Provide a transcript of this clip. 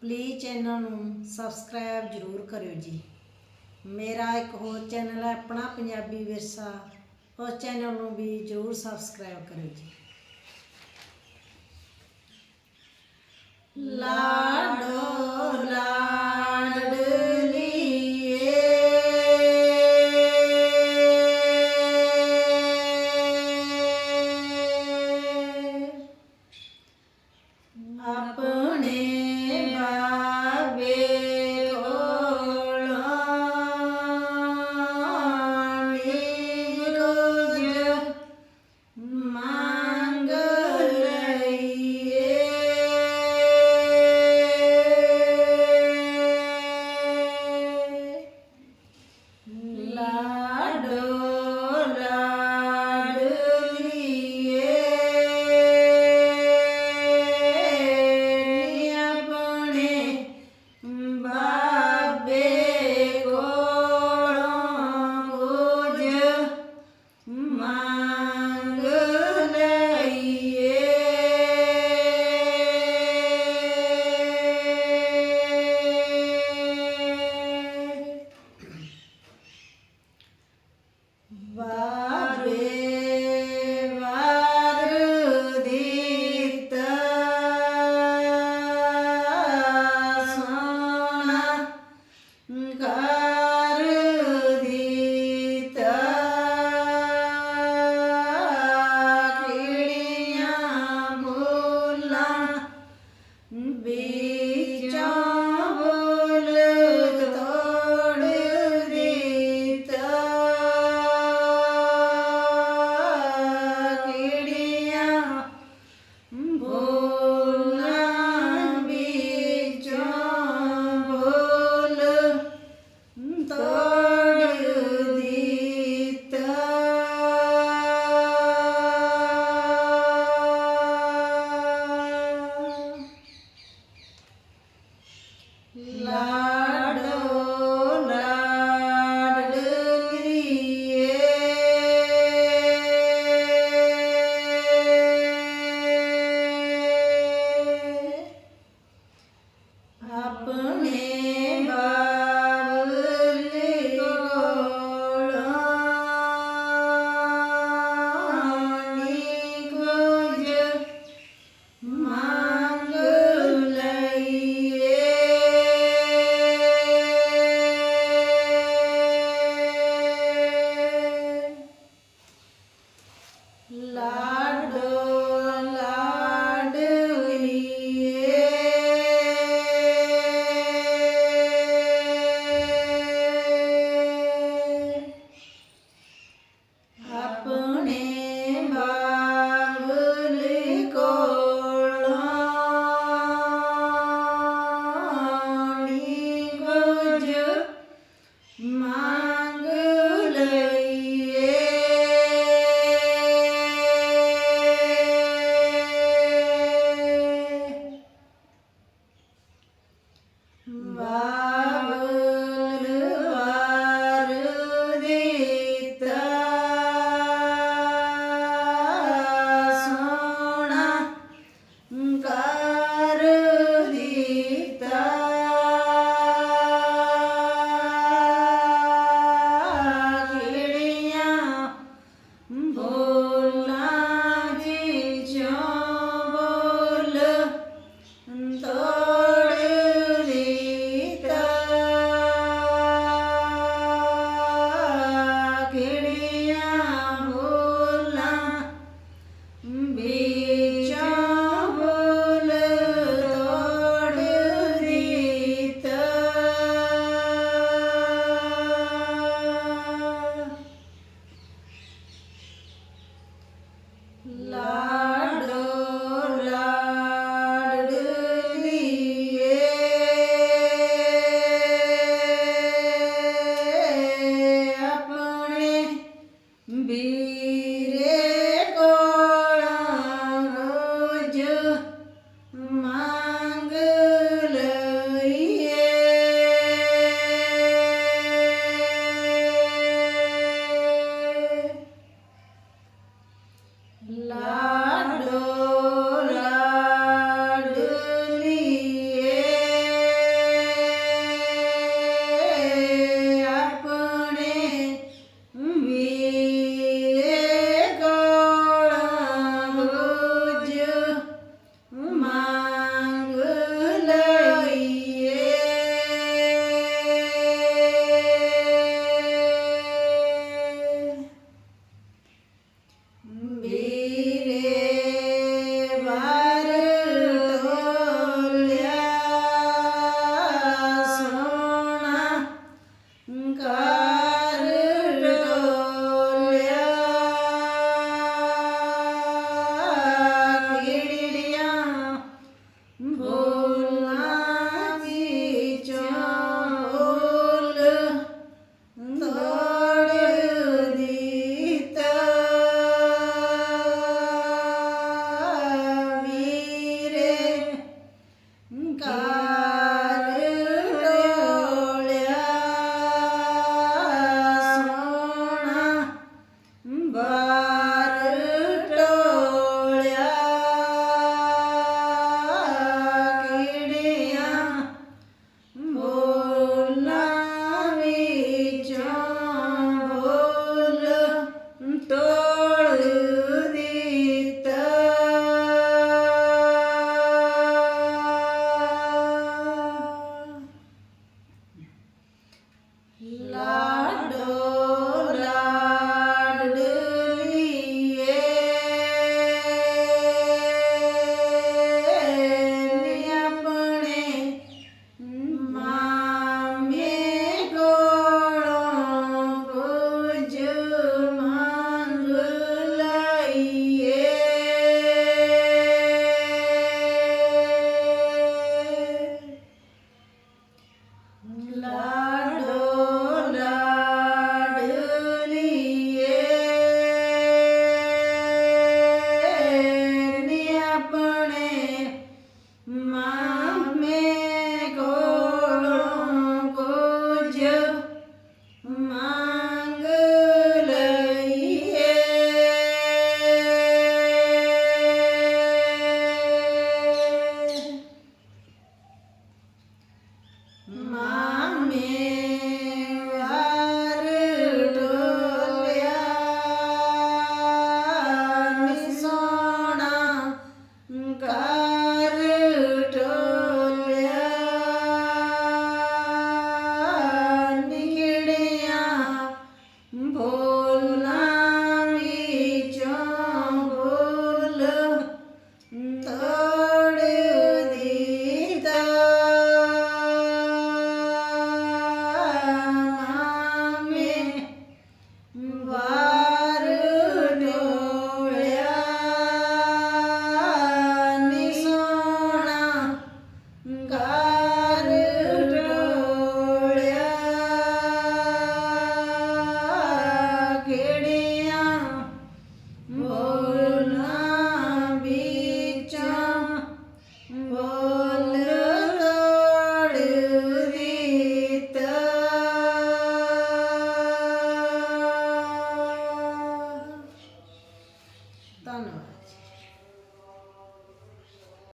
Please channel ਨੂੰ subscribe ਜ਼ਰੂਰ ਕਰਿਓ ਜੀ। ਮੇਰਾ ਇੱਕ ਹੋਰ ਚੈਨਲ ਹੈ ਆਪਣਾ ਪੰਜਾਬੀ ਵਿਰਸਾ। ਉਸ ਚੈਨਲ ਨੂੰ ਵੀ ਜਰੂਰ ਸਬਸਕ੍ਰਾਈਬ ਕਰਿਓ ਜੀ। ਲਾਡੋ ਲਾ Mas... love Bye.